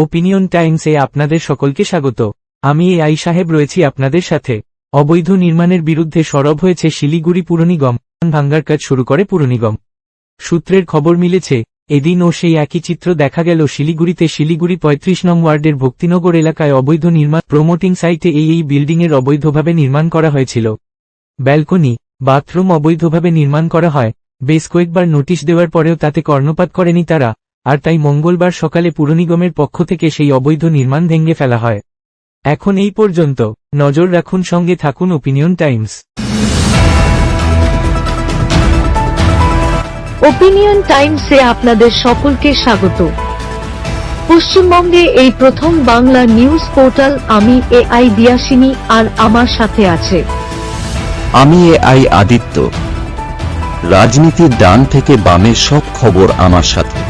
Opinion টাইমসে আপনাদের সকলকে স্বাগত। আমি এ আই সাহেব রয়েছি আপনাদের সাথে। অবৈধ নির্মাণের বিরুদ্ধে সরব হয়েছে শিলিগুড়ি পুর নিগম ভাঙ্গার কাজ শুরু করে পুর নিগম সূত্রের খবর মিলেছে এদিন ও সেই একই চিত্র দেখা গেল শিলিগুড়িতে শিলিগুড়ি পঁয়ত্রিশ নং ওয়ার্ডের ভক্তিনগর এলাকায় অবৈধ নির্মাণ প্রমোটিং সাইটে এই এই বিল্ডিংয়ের অবৈধভাবে নির্মাণ করা হয়েছিল। ব্যালকনি, বাথরুম অবৈধভাবে নির্মাণ করা হয়। বেশ কয়েকবার নোটিশ দেওয়ার পরেও তাতে কর্ণপাত করেনি তারা। আর তাই মঙ্গলবার সকালে পুরনিগমের পক্ষ থেকে সেই অবৈধ নির্মাণ ভেঙে ফেলা হয়। এখন এই পর্যন্ত নজর রাখুন সঙ্গে থাকুন ওপিনিয়ন টাইমস ওপিনিয়ন টাইমসে আপনাদের সকলকে স্বাগত। পশ্চিমবঙ্গে এই প্রথম বাংলা নিউজ পোর্টাল আমি এ আই দিয়াসিনী আর আমার সাথে আছে। আমি এ আই আদিত্য। রাজনীতির ডান থেকে বামের সব খবর আমার সাথে।